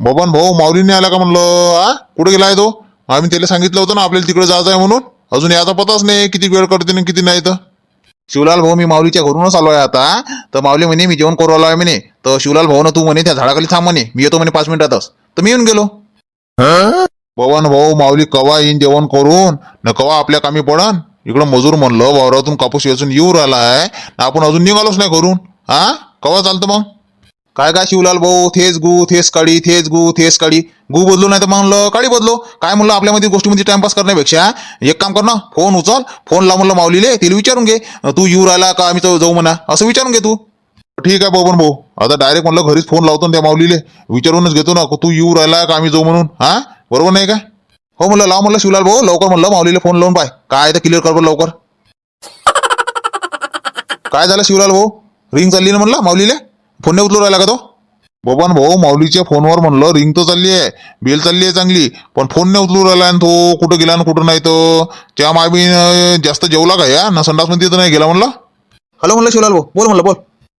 बबन भाऊ माऊलीने आला का म्हणलं? आ? कुठे गेलाय तो? आम्ही त्याला सांगितलं होतं ना आपल्याला तिकडे जायचं आहे म्हणून. अजून याचा पताच नाही किती वेळ करते ना किती नाही तर. शिवलाल भाऊ मी माऊलीच्या घरूनच आलोय आता. तर माऊली म्हणे मी जेवण करू आहे म्हणे. तर शिवलाल भाऊ ना तू म्हणे त्या झाडाखाली थांब म्हणे. मी येतो म्हणे पाच मिनिटातच. तर मी येऊन गेलो. बवन भाऊ माऊली कवा येईन जेवण करून? न कवा आपल्या कामी पडन? इकडं मजूर म्हणलं वावरातून कापूस वेचून येऊ राहिला आहे आपण अजून निघालोच नाही घरून. हा कवा चालतं मग? काय काय शिवलाल भाऊ? थेच गु थेच काळी थेच गु थेच काळी गु बदलू नाही तर म्हणलं काळी बदलो. काय म्हणलं आपल्यामध्ये गोष्टीमध्ये म्हणजे टाइमपास करण्यापेक्षा एक काम कर ना फोन उचल फोन ला म्हणलं माऊलीले तिला विचारून घे. तू येऊ राहिला का आम्ही जाऊ म्हणा. असं विचारून घे तू. ठीक आहे बबन भाऊ. आता डायरेक्ट म्हणलं घरीच फोन लावतो ना त्या माऊलीले. विचारूनच घेतो ना तू येऊ राहिला का आम्ही जाऊ म्हणून. हा? बरोबर नाही काय हो म्हणलं लाव म्हणलं शिवलाल भाऊ. लवकर म्हणलं माऊलीला फोन लावून पाय. काय तर क्लिअर कर लवकर. काय झालं शिवलाल भाऊ? रिंग चालली ना म्हणलं माऊलीले? फोन नाही उचलू राहिला का तो? बबन भाऊ माऊलीच्या फोनवर म्हणलं रिंग तर चालली आहे बेल चालली आहे चांगली पण फोन नाही उचलू राहिला आणि तो कुठं गेला आणि कुठं नाही तो त्या मामी जास्त जेवला का या? ना संडासमध्ये तर नाही गेला म्हणलं? हॅलो म्हणलं शिवलाल भाऊ बोल म्हणलं बोल.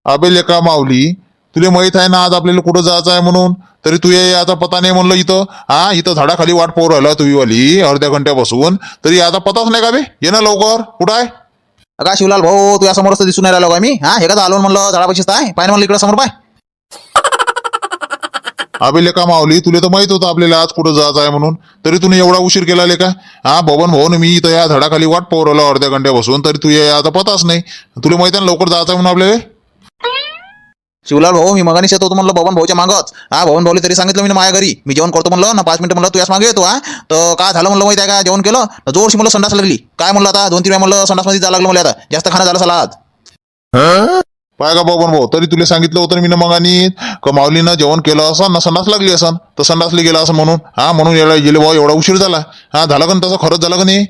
अबे लेका माऊली तुला माहीत आहे ना आज आपल्याला कुठं जायचं आहे म्हणून? तरी तू ये याचा पता नाही म्हणलं इथं. हा इथं झाडाखाली वाट पोर राहिला तुझी वाली अर्ध्या घंट्यापासून. तरी याचा पताच नाही का बे? ये ना लवकर कुठं आहे? का शिवलाल भाऊ तू या समोरच दिसून नाही राहिलो का मी हा हे का आलो म्हणलं? झाडापाशीच आहे. पाय म्हणलं इकडं समोर पाय. अबे लेका माऊली तुला तर माहीत होतं आपल्याला आज कुठं जायचं आहे म्हणून. तरी तुम्ही एवढा उशीर केला लेखा हा बबन भाऊ मी इथं या झाडाखाली वाट पोरवलं अर्ध्या घंट्यापासून. तरी तू आता पताच नाही. तुला माहिती आहे ना लवकर जायचं आहे म्हणून आपल्याला? शिवलाल भाऊ मी मगानी येत होतो म्हणलं भवन भाऊच्या मागच. हा भवन भाऊला तरी सांगितलं मी माझ्या घरी. मी जेवण करतो म्हणलं ना पाच मिनिटं म्हणलं तू याच मागे येतो हा. तर काय झालं म्हणलं माहिती आहे का? जेवण केलं. जोरशी मला संडास लागली. काय म्हणलं आता? दोन तीन वेळा म्हणलं संडासमध्ये जायला लागलं मला आता. जास्त खाणं झालं सला आज. पाय का पण भाऊ? तरी तुला सांगितलं होतं मी ना मगानी. का माऊलीनं जेवण केलं असं ना संडास लागली असं तर संडासली गेला असं म्हणून. हा म्हणून एवढा गेले भाऊ एवढा उशीर झाला. हा झालं का तसं? खरंच झालं का नाही?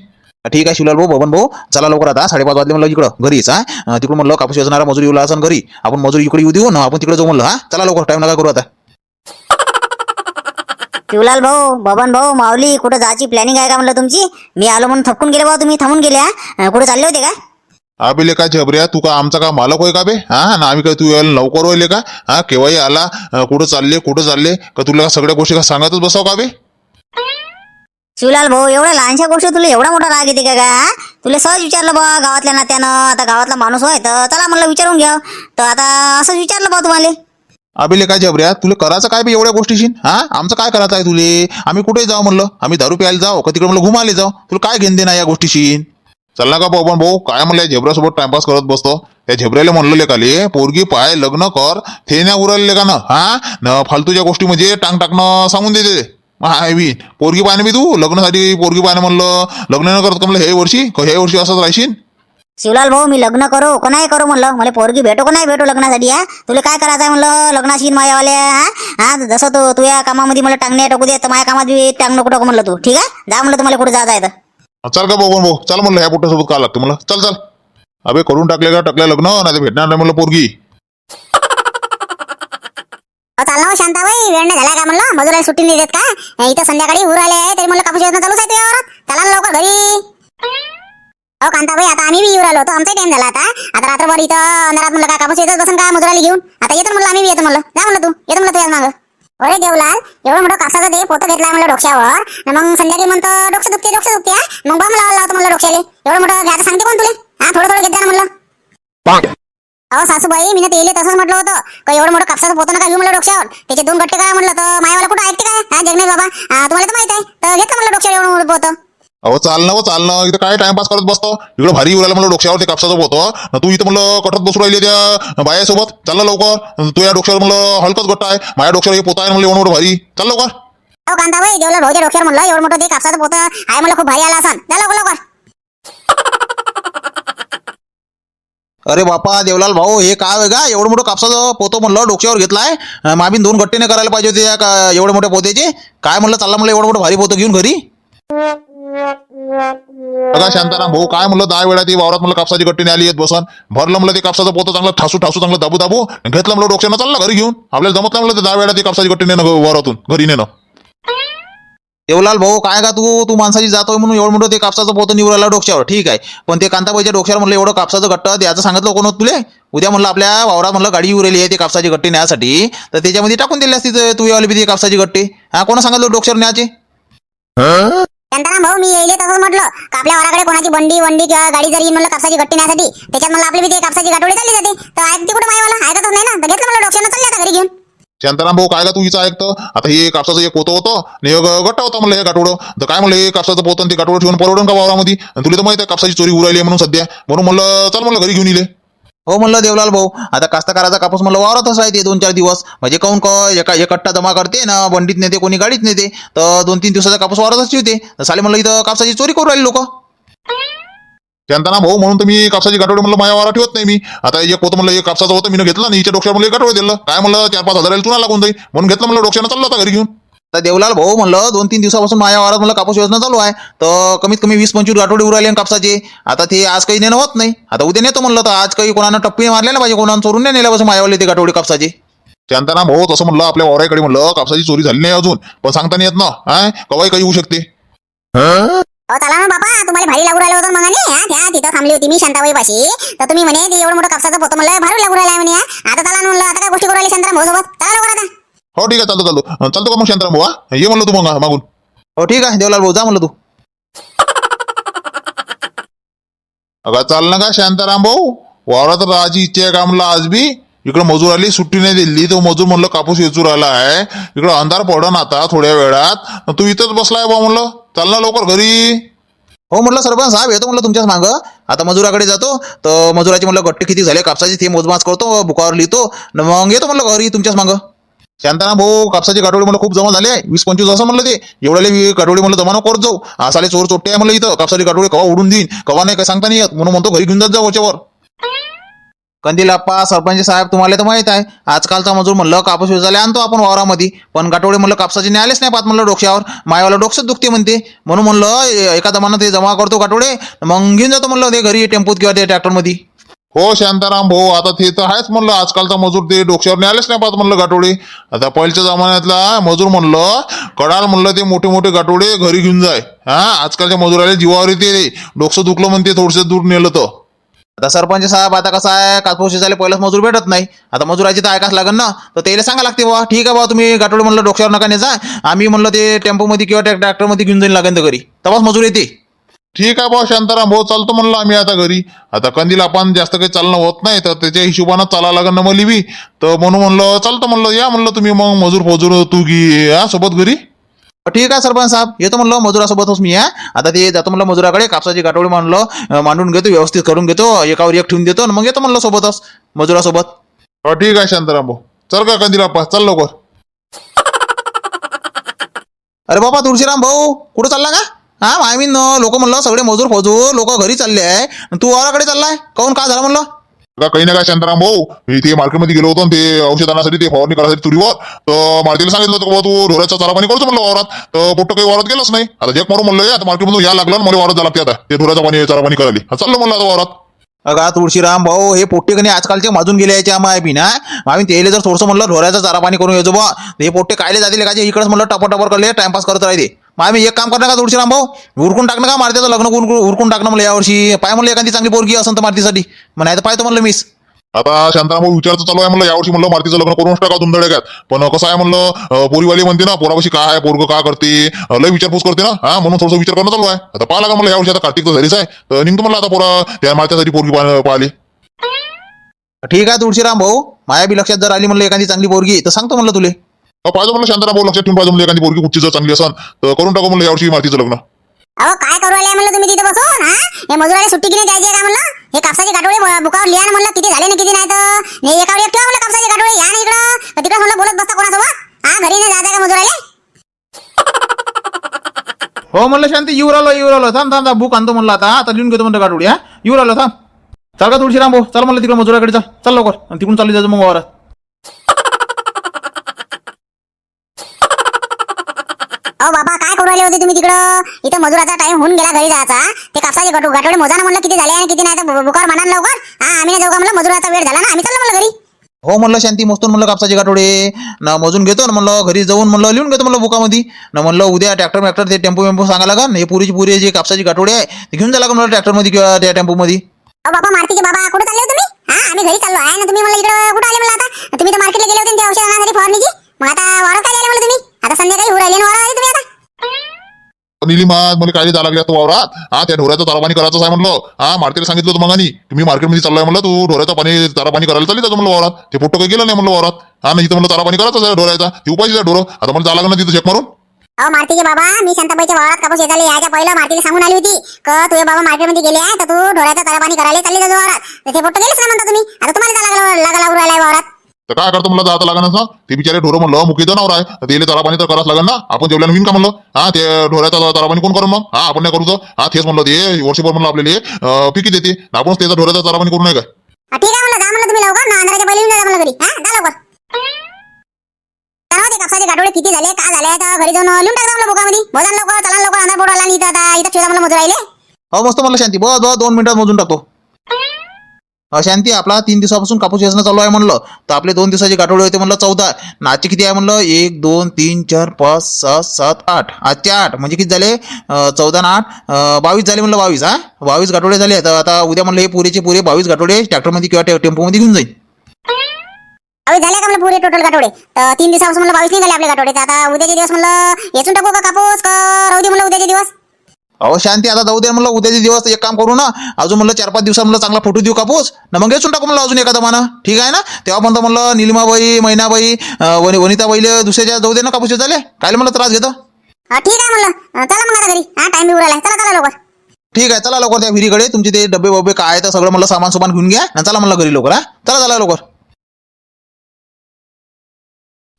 ठीक आहे शिवलाल भाऊ बबन भाऊ चला लवकर आता साडेपाच वाजले म्हणलं इकडं घरीच हा. तिकडून म्हणलं कापूस योजणारा मजुरी येऊ असं घरी. आपण मजुरी इकडे येऊ देऊ ना आपण तिकडे जाऊ म्हणलं हा. चला लवकर टाइम नका करू आता. शिवलाल भाऊ बबन भाऊ माऊली कुठं जायची प्लॅनिंग आहे का म्हणलं तुमची? मी आलो म्हणून थपकून गेले भाऊ तुम्ही थांबून गेले हा? कुठे चालले होते का? अबे काय झबऱ्या तू का आमचा का मालक होय का बे? हा ना आम्ही काय तू यायला लवकर होईल का? हा केव्हाही आला कुठं चालले कुठं चालले का तुला सगळ्या गोष्टी का सांगतच बसाव का बे? शिवलाल भाऊ एवढ्या लहानशा गोष्टी तुला एवढा मोठा राग येते का तुला सहज विचारलं बा गावातल्या नात्यानं. आता गावातला माणूस होय तर चला म्हणलं विचारून घ्या तर आता असंच विचारलं बा तुम्हाला. अभिले काय जबऱ्या तुला करायचं काय बी एवढ्या गोष्टीशी? हा? आमचं काय करायचं आहे तुले? आम्ही कुठे जाऊ म्हणलं? आम्ही दारू प्यायला जाऊ का तिकडे म्हणलं घुमाले जाऊ? तुला काय घेणं देणार या गोष्टीशी? चल ना का पण भाऊ काय म्हणलं झेबऱ्यासोबत टाइमपास करत बसतो? त्या झेबऱ्याला म्हणलं काले पोरगी पाय लग्न कर थेण्या उरले का ना? हा? न फालतूच्या गोष्टी म्हणजे टांग टाकणं सांगून देते. हाय बी पोरगी पाहणे बी तू? लग्नासाठी पोरगी पाहणे म्हणलं. लग्न न करत का म्हणलं हे वर्षी? हे वर्षी असंच राहशील? शिवलाल भाऊ मी लग्न करू का नाही करू म्हणलं? मला पोरगी भेटो का नाही भेटो लग्नासाठी हा? तुला काय करायचं आहे म्हणलं? लग्नाशी मायावाले हा? हा जसं तू तू या कामामध्ये मला टांगणे टाकू दे तर माझ्या कामात बी टांग नको टाकू म्हणलं तू ठीक आहे? जा म्हणलं तुम्हाला कुठे जायचं आहे तर. चल का बाबा भाऊ चल म्हणलं ह्या पोटासोबत का लागतं मला चल चल. अबे करून टाकले का? टाकलं लग्न नाही भेटणार नाही म्हणलं पोरगी. चाल ना हो, शांताबाई. वेळ नाही झाला का म्हणलं? मजुराला सुट्टी नाही देत का? इथं संध्याकाळी उर आले आहे तरी म्हणलं कापूस योजना चालूच आहे तुझ्यावर चला ना लवकर घरी. अहो कांताबाई आता आम्ही बी येऊ आलो होतो. आमचाही टाइम झाला आता. आता रात्रभर इथं अंधारात म्हणलं का कापूस येतच बसन का मजुराली घेऊन? आता येतो म्हणलं आम्ही बी येतो म्हणलं. जा म्हणलं तू. येतो म्हणलं तुझ्या मागं. अरे देवलाल एवढं मोठं कापसाचं ते पोतं घेतला म्हणलं डोक्यावर. मग संध्याकाळी म्हणतो डोकं दुखते डोकं दुखते मग बॉम्ब लावला लावतो म्हणलं डोक्याला. एवढं मोठं घ्यायचं सांगते कोण तुले? हा थोडं थोडं घेत म्हणलं. अहो सासूबाई मी तेले तसंच म्हटलं होतं. का एवढं मोठं कापसाचं पोतं नका घेऊ म्हणलं डोक्यावर. त्याचे दोन गट्टे करा म्हणलं तर. मायावाला कुठं ऐकते काय? हा जगनेश बाबा? हा, तुम्हाला तर माहीत आहे. तर घेतलं म्हणलं डोक्यावर एवढं मोठं पोतं. अहो चालणं हो चालणं. इथं काय टाइमपास करत बसतो? इकडं भारी उरायला म्हणलं डोक्यावर ते कापसाचं होतं तू इथं म्हणलं कटत बसू राहिली त्या बायासोबत. चाललं लवकर. तू या डोक्यावर म्हणलं हलकच गोट्ट आहे. माझ्या डोक्यावर हे पोता आहे म्हणलं एवढं मोठं भारी. चल लवकर. अहो कांताबाई देवला भाऊच्या डोक्यावर म्हणलं एवढं मोठं ते कापसाचं पोतं आहे म्हणलं खूप भारी आला असाल जा लवकर लवकर. अरे बापा देवलाल भाऊ हे काय का एवढं मोठं कापसाचं पोतो म्हणलं डोक्यावर घेतलाय. अं, माबीन दोन गट्टीने करायला पाहिजे होते या का एवढ्या मोठ्या पोत्याचे. काय म्हणलं चालला म्हणलं एवढं मोठं भारी पोतं घेऊन घरी? बघा शांताराम भाऊ काय म्हणलं दहा वेळा ती वावरात म्हणलं कापसाची गट्टीने आली येत बसन. भरलं म्हणलं ते कापसाचं पोतं चांगलं ठासू ठासू चांगलं दाबू दाबू घेतलं म्हणलं डोक्यानं चाललं घरी घेऊन. आपल्याला जमत नाही म्हणलं ते दहा वेळा ती कापसाची गट्टी नेणं वावरातून घरी नेणं. देवलाल भाऊ काय का तू? तू माणसाची जातोय म्हणून एवढं मोठं ते कापसाचं पोतं निवडायला डोक्यावर. ठीक आहे. पण ते कांताबाईच्या डोक्यावर म्हणलं एवढं कापसाचं गट्ट द्यायचं सांगितलं कोण तुले? उद्या म्हणलं आपल्या वावरात म्हणलं गाडी उरेली आहे ते कापसाची गट्टी न्यायसाठी. तर त्याच्यामध्ये टाकून दिली असती तू यावली बी कापसाची गट्टी हा कोण सांगितलं डोक्यावर न्यायचे? शांताराम भाऊ मी येईल तसंच म्हटलं. का आपल्या वराकडे कोणाची बंडी वंडी किंवा गाडी जरी म्हणलं कापसाची गट्टी नेण्यासाठी त्याच्यात मला आपली ते कापसाची गाठोडी चालली जाते. तर ऐकते कुठे मायवाला? ऐकतच नाही ना? तर घेतलं मला डोक्यानं चालले आता घरी घेऊन. शांताराम भाऊ काय का तू हिचं ऐकतं? आता हे कापसाचं एक पोतं होतं आणि एक गट्टा होता म्हणलं हे गाठोडं. तर काय म्हणलं हे कापसाचं पोतं आणि ते गाठोडं ठेवून परवडून का वावरामध्ये? आणि तुला तर माहिती आहे कापसाची चोरी उरायली आहे म्हणून सध्या. म्हणून म्हणलं चल म्हणलं घरी घेऊन येले हो म्हणलं देवलाल भाऊ आता कास्तकाराचा कापूस म्हणलं वावरातच राहते दोन चार दिवस. म्हणजे काऊन एका एक कट्टा जमा करते ना बंडीत नेते कोणी गाडीत नेते तर दोन तीन दिवसाचा कापूस वावरातच ठेवते. साले म्हणलं इथं कापसाची चोरी करू राहिली लोक. शांताराम भाऊ म्हणून मी कापसाची गाठोडी म्हणलं माझ्या वावरात ठेवत नाही मी. आता एक पोतं म्हणलं एक कापसाचं होतं मी घेतलं आणि हिच्या डोक्यावर म्हणलं गाठोडे दिलं. काय म्हणलं चार पाच हजाराला तुला लागून जाईल म्हणून घेतलं म्हणलं डोक्यानं चाललं आता घरी घेऊन. तर देवलाल भाऊ म्हणलं दोन तीन दिवसापासून माझ्या वावरात म्हणलं कापूस योजना चालू आहे. तर कमीत कमी वीस पंचवीस गाठोडे उराले आणि कापसाचे. आता ते आज काही नेणं होत नाही. आता उद्या नेतो म्हणलं तर आज काही कोणानं टप्पी मारले ना पाहिजे. कोणानं चोरून नाही नेल्या पाहिजे माझ्यावाले ते गाठोडे कापसाचे. शांताराम भाऊ तसं म्हणलं आपल्या वावराकडे म्हणलं कापसाची चोरी झाली नाही अजून. पण सांगता नाही येत ना. काय कवाही काही होऊ शकते. हो चला ना बाबा तुम्हाला भारी लागू राहिलं होतं मग हा त्या तिथं थांबली होती मी शांताबाई पाशी तर तुम्ही म्हणे ते एवढं मोठं कापसाचं पोतं. म्हणलं भारी लागू राहिलं म्हणे हा. आता चला ना म्हणलं आता काय गोष्टी करू राहिली शांताराम भाऊ सोबत चला लवकर आता. हो ठीक आहे चालतो चालतो. अं, चालतो का मग शांताराम भाऊ हा? ये म्हणलं तू मग मागून. हो ठीक आहे देवलाल भाऊ जा म्हणलं तू. अगं चाल ना का शांताराम भाऊ? वावरात राहायची इच्छा आहे का म्हणलं आज बी? इकडं मजूर आली सुट्टी नाही दिली तो मजूर म्हणलं कापूस वेचूर आला आहे. इकडं अंधार पडन आता थोड्या वेळात. तू इथंच बसलाय बा म्हणलं. चल ना लवकर घरी. हो म्हटलं सरपंच साहेब येतो म्हणलं तुमच्याच मागं. आता मजुराकडे जातो तर मजुराचे म्हटलं गट्टे किती झाले कापसाचे ते मोजमाच करतो बुकावर लिहितो. न मग येतो म्हणलं घरी तुमच्याच मागं. शांताना भाऊ कापसाची गाठोडी म्हटलं खूप जमा झाले वीस पंचवीस असं म्हणलं ते. एवढ्याले मी म्हटलं म्हणलं जमा करत जाऊ असाले साले चोर चोट्टे आहे म्हणलं इथं कापसाची गाठोडी कवा उडून देईन कवा नाही काय सांगता नाही येत. म्हणून म्हणतो घरी घेऊन जात जाऊ याच्यावर कंदिलाप्पा सरपंच साहेब तुम्हाला तर माहीत आहे आजकालचा मजूर म्हणलं कापूस झाले आणतो आपण वावरामध्ये. पण गाठोडे म्हणलं कापसाचे न्यायलेच नाही पाहत म्हणलं डोक्यावर. मायावाला डोकसंच दुखते म्हणते. म्हणून म्हणलं एका दमानं ते जमा करतो गाठोडे मग घेऊन जातो म्हणलं ते घरी टेम्पोत किंवा ते ट्रॅक्टरमध्ये. हो शांताराम भाऊ आता ते तर आहेच म्हणलं. आजकालचा मजूर ते डोक्यावर आलेच नाही पाहत म्हणलं गाठोडे आता पहिल्याच्या जमान्यातला मजूर म्हणलं कडाल म्हणलं ते मोठे मोठे गाठोडे घरी घेऊन जाय. हा आजकालच्या मजुराला जीवावर येते डोकं दुखलं म्हणते थोडंसं दूर नेलं तर. आता सरपंच साहेब आता कसं आहे कापूस झाले पहिलाच मजूर भेटत नाही. आता मजुराची तर ऐकाच लागेल ना. तर त्याला सांगा लागते बा ठीक आहे बा तुम्ही गाठोडे म्हणलं डोक्यावर नका नेजा. आम्ही म्हणलं ते टेम्पोमध्ये किंवा ट्रॅक्टरमध्ये घेऊन जाईल लागेल तर घरी. तेव्हाच मजूर येते. ठीक आहे भाऊ शांताराम भाऊ चालतो म्हणलं आम्ही आता घरी. आता कंदील आपण जास्त काही चालणं होत नाही तर त्याच्या हिशोबानं चाला लागेल ना मली बी तर म्हणून म्हणलं चालतं म्हणलं या म्हणलं तुम्ही मग मजूर फजूर तू घे हा सोबत घरी. ठीक आहे सरपंच साहेब. येतो म्हणलं मजुरासोबतच मी या आता ते जातो म्हणलं मजुराकडे कापसाची गाठोडी म्हणलं अं, मांडून घेतो व्यवस्थित करून घेतो एकावर एक ठेवून देतो आणि मग येतो म्हणलं सोबतच मजुरासोबत. हो ठीक आहे शांताराम भाऊ चल का कंदील आप्पा? चल लवकर. अरे बाबा तुळशीराम भाऊ कुठं चालला का? हा आय मीन लोक म्हणलं सगळे मजूर फजूर लोक घरी चालले आहे. तू वावराकडे चाललाय? काऊन काय झालं म्हणलं? का काही ना काय शांताराम भाऊ? मी ते मार्केटमध्ये गेलो होतो ते औषध ते फवारणी करायसाठी तुरीवर तर मारतीला सांगितलं होतं बाबा तू ढोराचा चारा पाणी करतो म्हणलं वावरात. तर पोट्ट काही वावरात गेलंच नाही. आता जग मारू म्हणलं आता मार्केटमधून या लागलं मला वावरात झाला आता. ते ढोराचा पाणी चारा पाणी करायला चाललं म्हणलं आता वावरात. अगा तुळशीराम भाऊ हे पोट्टे कणी आजकालचे माजून गेले याच्या माय बी ना? आम्ही त्याला जर थोडंसं म्हणलं ढोऱ्याचा चारा पाणी करून येतो बा. हे पोट्टे कायले जातील का इकडेच म्हणलं टपर टपर करले टाइमपास करत राहते मग आम्ही एक काम करणार का तुळशीराम भाऊ उरकून टाकणं का मारत्याचं लग्न करून उरकून टाकणं म्हणलं यावर्षी? पाय म्हणलं एखादी चांगली पोरगी असं तर मारतीसाठी. मग नाही तर पाहतो म्हणलं मिस आता शांताराम भाऊ विचारचं चालू आहे म्हणलं यावर्षी म्हणलं मारुतीचं लग्न करूनच टाका तुमच्याकडे पण कसं आहे म्हणलं पोरीवाली म्हणते ना पोरापाशी काय आहे पोरग का करते लय विचारपूस करते ना? हा म्हणून थोडंसं विचार करणं चालू आहे. आता पाहा लागा म्हणलं यावर्षी आता कार्तिकचं झालीच आहे. तर निघतो म्हणलं आता पोरा त्या मारत्यासाठी पोरगी पा- पाहिली. ठीक आहे तुळशीराम भाऊ माया बी लक्षात जर आली म्हणलं एखादी चांगली पोरगी तर सांगतो म्हणलं तुले. पाहिजे म्हणलं शांताराम भाऊ लक्षात ठेवून पाहिजे म्हणलं एखादी पोरगी कुठची जर चांगली असेल तर करून टाकू म्हणलं यावर्षी मारुतीचं लग्न. अहो काय करू राहिले म्हणलं तुम्ही तिथे बसून हा? हे मजुराला सुट्टी किती द्यायची आहे का म्हणलं? हे कापसाची गाठोडे ब- बुकावर लिहा ना म्हणलं किती झाले ना किती नाही तर? हे एकावर एक ठेवा म्हणलं कापसाची गाठोडे या ना इकडं. तर तिकडे म्हणलं बोलत बसता कोणासोबत? हा घरी नाही जाता का मजुराले? हो म्हणलं शांती येऊ राहिलो येऊ राहिलो थांब थांब थांब बुक आणतो म्हणलं आता. आता लिहून घेतो म्हणलं गाठोडी हा? येऊ राहिलो थांब. चाल का तुळशीराम भाऊ? चल म्हणलं तिकडे मजुराकडे चल चल लवकर. आणि तिकडून चालली जायचं मग वावरात. अहो बाबा काय करू राहिले होते तुम्ही तिकडं? इथं मजुराचा टाइम होऊन गेला घरी जायचा. ते कापसाचे गटो गाठोडे मोजा ना म्हणलं किती झाले आणि किती नाही तर बु- बुकावर म्हणा ना लवकर. हा आम्ही नाही जाऊ का म्हणलं? मजुराचा वेळ झाला ना. आम्ही चाललो म्हणलं घरी. हो म्हणलं शांती मोजतो म्हणलं कापसाचे गाठोडे ना मोजून घेतो ना म्हणलं घरी जाऊन म्हणलं लिहून घेतो म्हणलं बुकामध्ये. ना म्हणलं उद्या ट्रॅक्टर मॅक्टर ते टेम्पो वेम्पो सांगा लागन. हे पुरीची पुरी जे कापसाची गाठोडे आहे ते घेऊन जा लागन मला ट्रॅक्टरमध्ये किंवा त्या टेम्पोमध्ये. अहो बाबा मारतीचे बाबा कुठे चालले तुम्ही? हा आम्ही घरी चाललो. आहे ना तुम्ही मला इकडे कुठे आले मला आता? तुम्ही तर मार्केटला गेले होते औषध आणण्यासाठी फवारणीची? मग आता वावरात काय आले मला तुम्ही आता संध्याकाळी होऊ राहिले ना वावरात आले तुम्ही आता दिली मग मला काय जा लागल्या तो वावरात? हा त्या ढोऱ्याचं तारापाणी करायचं आहे म्हणलं. हा मार्केट सांगितलं होतं मगानी. तुम्ही मार्केटमध्ये चाललोय म्हणलं तू ढोऱ्याचं पाणी तारापाणी करायला चालली जातो म्हणलं वावरात. ते फोटो काही गेलं नाही म्हणलं वावरात. हा नाही इथं म्हणलं तारापाणी करायचं आहे ढोऱ्याचा. ती उपाशी ढोरं. आता मला जायला लागणार तिथं चेक मारून. अहो मारतीचे बाबा मी शांताबाईच्या वावरात कापूस येताले. याच्या पहिलं मारतीला सांगून आली होती. का तुझे बाबा मार्केटमध्ये गेले आहे तर तू ढोऱ्याचं तरापाणी करायला चालली जातो वावरात. तर ते फोटो गेलेच ना म्हणता तुम्ही. आता तुम्हाला लागला लागला लागा वावरात? तर काय करतो मला जाता लागणार ना ते बिचारे ढोरं म्हणलं मुकी जनावर आहे. तर त्याला तारापाणी तर करावंच लागेल ना? आपण जेवल्यानं होईन का म्हणलं? हा ते ढोऱ्याचा तारापाणी कोण करून मग? हा आपण नाही करू तर? हा तेच म्हणलं ते वर्षभर म्हणलं आपल्याला पिकी देते. आपणच त्याचा ढोऱ्याचा तारापाणी करू नये हा, ठीक आहे म्हणलं जा म्हणलं तुम्ही लवकर. ना अंधाराच्या पहिले येऊन जा म्हणलं घरी. हा जा लवकर. चला ते कापसाचे गाठोडे किती झाले का झाले? तर घरी जाऊन लिहून टाका म्हणलं बुकामध्ये. मोजा ना लवकर चला लवकर अंधार पोडवाला आणि इथं आता इथं ठेवता म्हणलं मजूर राहिले हो मस्त म्हणलं शांती. बस बस दोन मिनिटात मोजून टाकतो. अशांती आपला तीन दिवसापासून कापूस वेचणं चालू आहे म्हणलं. तर आपले दोन दिवसाचे गाठोडे होते म्हणलं चौदा नाचे आजचे किती आहे म्हणलं? एक दोन तीन चार पाच सहा सात आठ. आजचे आठ. म्हणजे किती झाले? चौदा ना आठ. बावीस झाले म्हणलं बावीस हा? बावीस गाठोडे झाले. तर आता उद्या म्हणलं हे पुरेचे पुरे बावीस गाठोडे ट्रॅक्टरमध्ये किंवा टेम्पोमध्ये घेऊन जाईल. झाले का पुरे टोटल गाठोडे? तीन दिवसापासून म्हणलं बावीस नाही झाले आपले गाठोडे. आता उद्याचे दिवस म्हणलं येचून टाकू का कापूस? का राहू दे म्हणलं उद्याचे दिवस? अहो शांती आता जाऊ दे म्हणलं उद्याचे दिवस एक काम करू ना. अजून म्हणलं चार पाच दिवसात म्हणलं चांगला फोटो देऊ कापूस. ना मग घेऊन टाकू म्हणलं अजून एखादा माना ठीक आहे ना? तेव्हा पण म्हणलं निलिमाबाई मैनाबाई अं, वनि वनिताबाईले दुसऱ्याच्या जाऊ दे ना कापूस झाले. काय म्हणलं त्रास घेतो? ठीक आहे म्हणलं. चला मग आता घरी. हा टाइम उराला चला चला लवकर. ठीक आहे चला लवकर त्या विहिरीकडे. तुमचे ते डबे बबे काय आहे तर सगळं म्हणलं सामान सुमान घेऊन घ्या. आणि चला म्हणलं घरी लवकर हा. चला चला लवकर.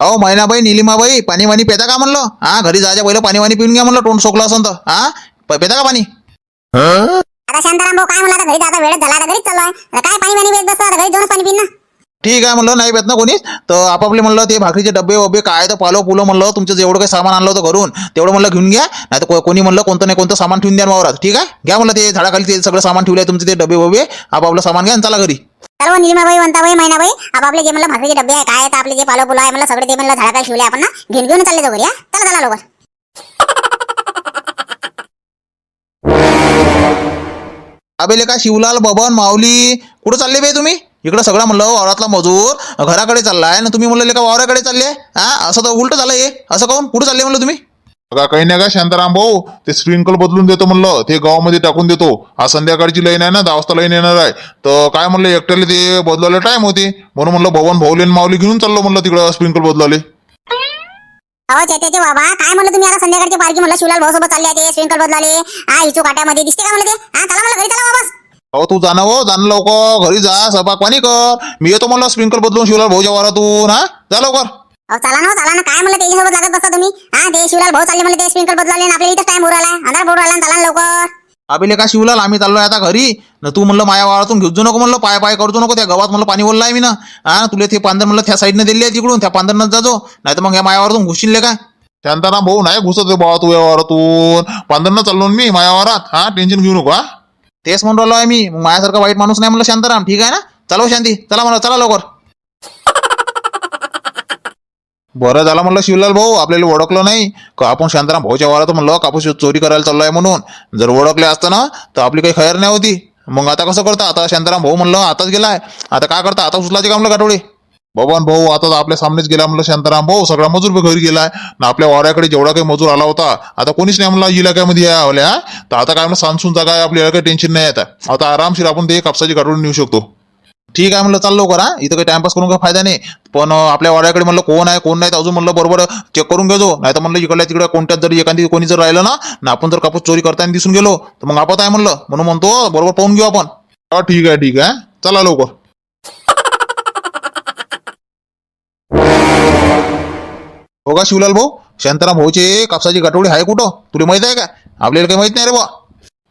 अहो मैनाबाई निलिमाबाई पाणी वाणी पेता का म्हणलं? हा घरी जायच्या पहिलं पाणी वाणी पिऊन घ्या म्हणलं तोंड सोकलं असं तर. हा? पेता का पाणी? आता शांताराम भाऊ काय म्हणलं आता घरी जाता वेळच झाला आता घरीच चालू आहे आता काय पाणी पाणी बेत बसतो घरी जाऊनच पाणी पिन ना. ठीक आहे म्हणलं नाही पेत ना कोणीच. तर आपापले म्हणलं ते भाकरीचे डबे वबे काय तर पालो पुलं म्हणलं तुमचं जेवढं काही सामान आणलं होतं घरून तेवढं म्हणलं घेऊन घ्या. नाही तर कोणी म्हणलं कोणतं नाही कोणतं सामान ठेवून द्या वावरात. ठीक आहे? घ्या म्हणलं ते झाडाखाली ते सगळं सामान ठेवलंय तुमचे ते डबे वबे आपापलं सामान घ्या आणि चला घरी. सर्व निलिमाबाई वंताबाई मैनाबाई आपापले जे म्हणलं भाकरीचे डबे आहे काय आहे तर आपले जे पालो पुलो आहे म्हणलं सगळे ते म्हणलं झाडाखाली शिवले आपण ना. घेऊन घेऊन चालले जाऊ घरी हा. चला चला लवकर. अबेले का शिवलाल बबन माऊली कुठं चालले बे तुम्ही? इकडं सगळं म्हणलं हो, वावरातला मजूर घराकडे चाललाय. ना तुम्ही म्हणलं का वावराकडे चालले हा असं तर उलट झालं हे. असं काऊन कुठं चालले? म्हणलं तुम्ही. का काही नाही का शांताराम भाऊ ते स्प्रिंकल बदलून देतो म्हणलं ते गावामध्ये टाकून देतो. आज संध्याकाळची लाईन आहे ना दहा वाजता लाईन येणार आहे. तर काय म्हणलं एकट्याला ते बदलायला टाइम होते. म्हणून म्हणलं भवन भाऊले आणि माऊली घेऊन चाललो म्हणलं तिकडं स्प्रिंकल बदलाले अहो चेतेचे बाबा काय म्हणलं तुम्ही? आता संध्याकाळची पार्टी म्हणलं शिवलाल भाऊ सोबत चालले ते स्विंकल बदलाले हा इचू काट्यामध्ये दिसते का म्हणलं ते? हा चला म्हणलं घरी चला वापस अहो तू जाणं हो जाणं लवकर. घरी जा सभा पाणी कर. मी येतो म्हणलं स्प्रिंकल बदलून शिवलाल भाऊच्या वारातून. हा जा लवकर. अहो चला ना हो, चला ना. काय म्हणलं त्याच्यासोबत लागत बसता तुम्ही? हा ते शिवलाल भाऊ चालले म्हणलं ते स्प्रिंकल बदलाले आणि आपल्याला इथं टाइम उराला अंधार बोर्ड आला चला ना लवकर. अभिले का शिवलाल आम्ही चाललोय आता घरी. न तू म्हणलं माया वाळातून घेऊ नको म्हणलं पाय पाय करतो नको त्या गावात म्हणलं पाणी बोललं आहे मी ना हा तुला ते पांदर म्हणलं त्या साईडने दिली आहे तिकडून त्या पांदरनं जाजो. नाही तर मग या मायावरातून घुसशील का शांताराम भाऊ नाही घुसत बाबा तू या वारातून पांढरनं चाललो मी माझ्या वारात हा टेन्शन घेऊ नको हा. तेच म्हणून राहिलो आहे मी. मग माझ्यासारखा वाईट माणूस नाही म्हणलं शांताराम. ठीक आहे ना? चला हो शांती. चला म्हणलं चला लवकर. बरं झालं म्हणलं शिवलाल भाऊ आपल्याला ओळखलं नाही. का आपण शांताराम भाऊच्या वारात म्हणलं कापूस चोरी करायला चाललोय म्हणून. जर ओळखले असतं ना तर आपली काही खैर नाही होती. मग आता कसं करता? आता शांताराम भाऊ म्हणलं आताच गेलाय. आता काय करता? आता उचलाचे का म्हणलं गाठोडे बबन भाऊ आता तर आपल्या सामनेच गेला म्हणलं शांताराम भाऊ. सगळा मजूर बी घरी गेलाय. ना आपल्या वाऱ्याकडे जेवढा काही मजूर आला होता आता कोणीच नाही म्हणला इलाक्यामध्ये या आवल्या तर आता काय म्हणलं सांसूनचा काय आपल्याला काही टेन्शन नाही आता. आता आरामशीर आपण ते कापसाची काढून नेऊ शकतो. ठीक आहे म्हणलं चाल लवकर इथं काही टाइमपास करून काही फायदा नाही. पण आपल्या वाड्याकडे म्हणलं कोण आहे कोण नाही तर अजून म्हणलं बरोबर चेक करून घेजो. नाही तर म्हणलं इकडल्या तिकडे कोणत्यात जर एखादी कोणी जर राहिलं ना ना आपण जर कापूस चोरी करताना दिसून गेलो तर मग आपत आहे म्हणलं. म्हणून म्हणतो हो, बरोबर पाहून घेऊ आपण. हा ठीक आहे ठीक आहे चला लवकर. हो का शिवलाल भाऊ? शांताराम भाऊचे कापसाची गाठोडी आहे कुठं? तुला माहीत आहे का? आपल्याला काही माहीत नाही रे बा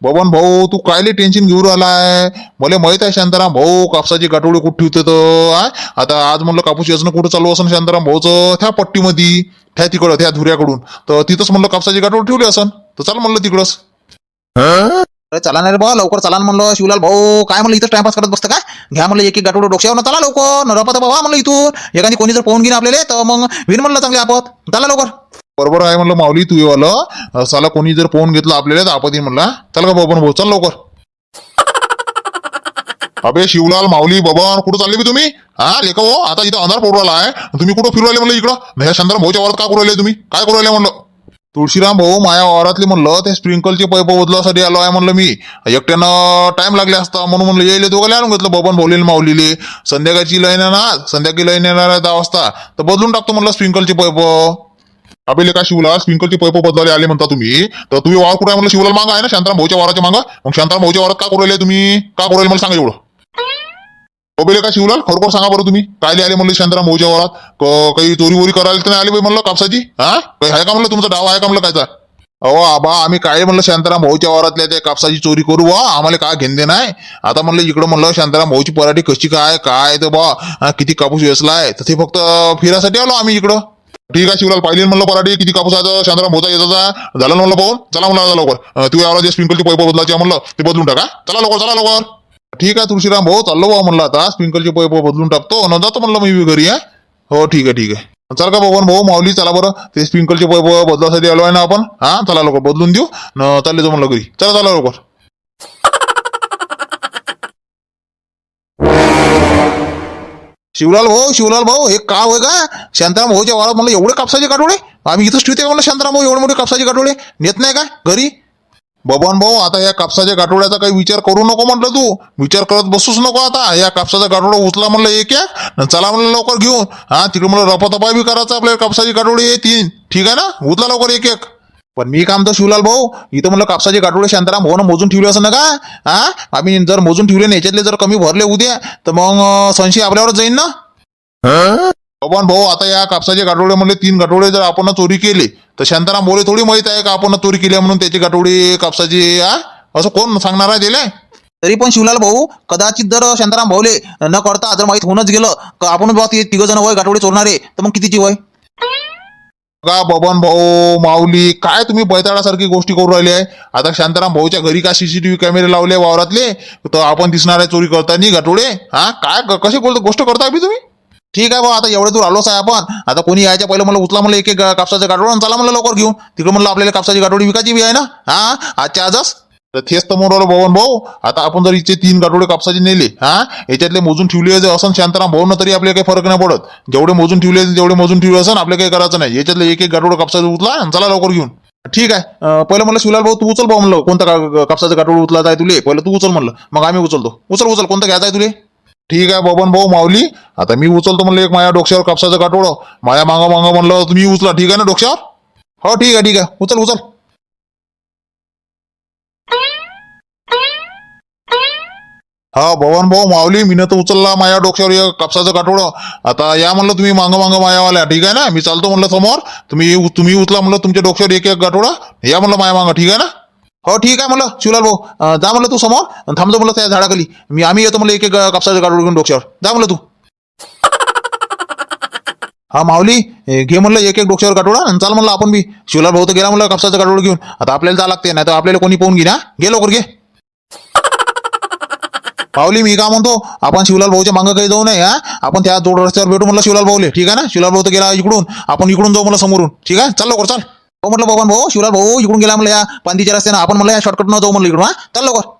बबन भाऊ तू कायले टेन्शन घेऊन राहिलाय? मला माहीत आहे शांताराम भाऊ कापसाची गाठोडी कुठे ठेवते तर आता आज म्हणलं कापूस येचणं कुठं चालू असं शांताराम भाऊचं? त्या पट्टीमध्ये त्या तिकडं त्या धुऱ्याकडून. तर तिथंच म्हणलं कापसाची गाठोडी ठेवली असन. तर चाल म्हणलं तिकडंच. अरे चला नाही रे बा लवकर चला म्हणलं. शिवलाल भाऊ काय म्हणलं इथं टाइमपास करत बसतं का? घ्या म्हणलं एक एक गाठोडं डोक्यावर ना चला लवकर. न रपत बाबा म्हणलं इथून. एखादी कोणी जर पोहून घेईन आपल्याला तर मग विन म्हणलं चांगले आपत. चला लवकर. बरोबर आहे म्हणलं माऊली तू येवालं साला कोणी जर फोन घेतला आपल्याला तर आपती म्हणला. चल का बबन भाऊ चल लवकर. अबे शिवलाल माऊली बबन कुठं चालले बी तुम्ही? हा लेखा हो आता इथं अंधार पोरवाला आहे. तुम्ही कुठं फिरू राहिले म्हणलं इकडं? ह्या भाऊच्या वावरात का करू राहिले तुम्ही? काय करू राहिले म्हणलं? तुळशीराम भाऊ माया वावरातले म्हणलं ते स्प्रिंकलचे पैप बदलासाठी आलो आहे म्हणलं मी. एकट्यानं टाइम लागले असता म्हणून म्हणलं येईल दोघांना आणून घेतलं बबन भाऊले माऊलीले. संध्याकाळची लाईन आहे ना संध्याकाळी लाईन येणार दहा वाजता. तर बदलून टाकतो म्हणलं स्प्रिंकलचे पैप. अबे का शिवला स्प्रिंकलची पैप बदलाले आले म्हणता तुम्ही. तर तुम्ही वावर कुठे म्हणलं? शिवला मागा आहे ना? शांताराम भाऊच्या वाराच्या मागा? मग शांताराम भाऊच्या वारात का करायला तुम्ही? का करायला मला सांगा एवढं. अबे का शिवलाल खरोखर सांगा बरं तुम्ही. काय आले म्हणलं शांताराम भाऊच्या वारात काही चोरी वोरी करायला तर नाही आले म्हणलं कापसाची? हा? काही आहे का म्हणलं तुमचा? डाव आहे का म्हणलं कायचा? अहो आबा आम्ही काय म्हणलं शांताराम भाऊच्या वारातल्या त्या कापसाची चोरी करू? बा आम्हाला काय घेणे नाही. आता म्हणलं इकडं म्हणलं शांताराम भाऊची पराठी कशी काय? काय तर बा किती कापूस वेचलाय. तर ते फक्त फिरासाठी आलो आम्ही इकडं. ठीक आहे शिवलाल पाहिले म्हणलं पराठी किती कापूस आहे शांतराम भाऊचा येताचा झालं ना म्हणलं पाहून? चला म्हणलं आता लवकर. तू यावर जे स्प्रिंकलची पैप बदलायची म्हणलं ते बदलून टाका. चला लवकर चला लवकर. ठीक आहे तुळशीराम भाऊ चाललो भाऊ म्हणलं आता. स्प्रिंकलची पैप बदलून टाकतो. न जातो म्हणलं मी घरी आहे हो ठीक आहे ठीक आहे. चल का बघून भाऊ माऊली चला बरं. ते स्प्रिंकलचे पैप बदलासाठी आलो आहे ना आपण? हा चला लवकर बदलून देऊ. न चालले जाऊ म्हणलं घरी. चला चला लवकर. शिवलाल भाऊ शिवलाल भाऊ हे का होय का शांताराम भाऊच्या वारात म्हणलं एवढे कापसाचे गाठोडे आम्ही इथंच ठेवते का म्हणलं शांताराम भाऊ एवढे मोठे कापसाचे गाठोडे नेत नाही का घरी? बबन भाऊ आता या कापसाच्या गाठोड्याचा काही विचार करू नको म्हटलं तू. विचार करत बसूच नको आता. या कापसाचा गाठोडा उचला म्हणलं एक एक. चला म्हणलं लवकर घेऊन. हा तिकडे म्हणलं रपातपा बी करायचा आपल्याला कापसाची गाठोडी आहे तीन ठीक आहे ना? उचला लवकर एक एक. पण मी काम तर शिवलाल भाऊ इथं म्हणलं कापसाचे गाठोडे शांताराम भाऊ मोजून ठेवले असं ना का हा? आम्ही जर मोजून ठेवले ना याच्यातले जर कमी भरले उद्या तर मग संशय आपल्यावर जाईन ना? पण भाऊ आता या कापसाचे गाठोडे म्हणले तीन गाठोडे जर आपण चोरी केले तर शांताराम बोले थोडी माहीत आहे का आपण चोरी केली म्हणून त्याची गाठोडी कापसाची हा? असं कोण सांगणार आहे दिले तरी पण शिवलाल भाऊ कदाचित जर शांताराम भाऊले न करता जर माहीत होऊनच गेलं आपण बा ते तिघ जण वय गाठोडे चोरणारे तर मग कितीची वय? का बबन भाऊ माऊली काय तुम्ही बैताळासारखी गोष्टी करू राहिली आहे. आता शांताराम भाऊच्या घरी का सीसीटीव्ही कॅमेरे लावले वावरातले तर आपण दिसणार आहे चोरी करतानी गाठोडे हा काय कशी बोलतो गोष्ट करताय बी तुम्ही? ठीक आहे भाऊ आता एवढे दूर आलोच आहे आपण. आता कोणी यायच्या पहिलं मला उचला मला एक एक कापसाचं गाठोड आणि चला मला लवकर घेऊन. तिकडे म्हणलं आपल्याला कापसाची गाठोडी विकायची बी आहे ना? हा आजच्या आजच? तर तेच तर मोरवलं भवन भाऊ. आता आपण जर इथे तीन गाठोडे कापसाचे नेले हा? याच्यातले मोजून ठेवले जर असं शांताराम भाऊ तरी आपल्याला काही फरक नाही पडत. जेवढे मोजून ठेवले तेवढे मोजून ठेवले असं आपल्याला काही करायचं नाही. याच्यातले एक एक गाठोडं कापसाचं उचला आणि चला लवकर घेऊन. ठीक आहे. पहिलं म्हणलं शिवलाल भाऊ तू उचल भाऊ म्हणलं. कोणतं का- कापसाचं गाठोड उचला आहे तुले? पहिलं तू उचल म्हणलं. मग आम्ही उचलतो. उचल उचल. कोणतं घ्यायचं आहे तुले? ठीक आहे बबन भाऊ माऊली. आता मी उचलतो म्हणलं एक माझ्या डोक्यावर कापसाचं गाठोडं माझ्या मागं मागं म्हणलं तुम्ही उचला. ठीक आहे ना डोक्यावर? हो ठीक आहे ठीक आहे. उचल उचल. हा भवन भाऊ माऊली मी तर उचलला माझ्या डोक्यावर कापसाचं काटोडं आता या म्हणलं तुम्ही मांग मांग मायावाल्या. ठीक आहे ना? मी चालतो म्हणलं समोर. तुम्ही तुम्ही उचला म्हणलं तुमच्या डोक्यावर एक एक गाठोडा या म्हणलं माया मांग. ठीक आहे ना? हो ठीक आहे म्हणलं. शिवलाल भाऊ जा म्हणलं तू समोर आणि थांबतो म्हणलं त्या झाडाखाली. मी आम्ही येतो म्हणलं एक एक कापसाचं गाठोड घेऊन डोक्यावर. जा म्हणलं तू. हा माऊली घे म्हणलं एक एक डोक्यावर गाठोडा आणि चाल म्हणलं आपण बी. शिवलाल भाऊ तर गेला म्हणलं कापसाचं गाठोड घेऊन. आता आपल्याला जा लागते नाही तर आपल्याला कोणी पाहून घे ना घे लवकर घे. पावली मी का म्हणतो? आपण शिवलाल भाऊच्या मागं काही जाऊ नये हा? आपण त्या जोड रस्त्यावर भेटू म्हटलं शिवलाल भाऊले. ठीक आहे ना? शिवलाल भाऊ तर गेला इकडून. आपण इकडून जाऊ म्हटलं समोरून. ठीक आहे? चाल लवकर चल. हो म्हटलं बाबा भाऊ शिवलाल भाऊ इकडून गेला म्हणलं या पांदीच्या रस्त्यानं. आपण म्हणलं या शॉर्टकट न जाऊ म्हणलं इकडून हा? चल लवकर.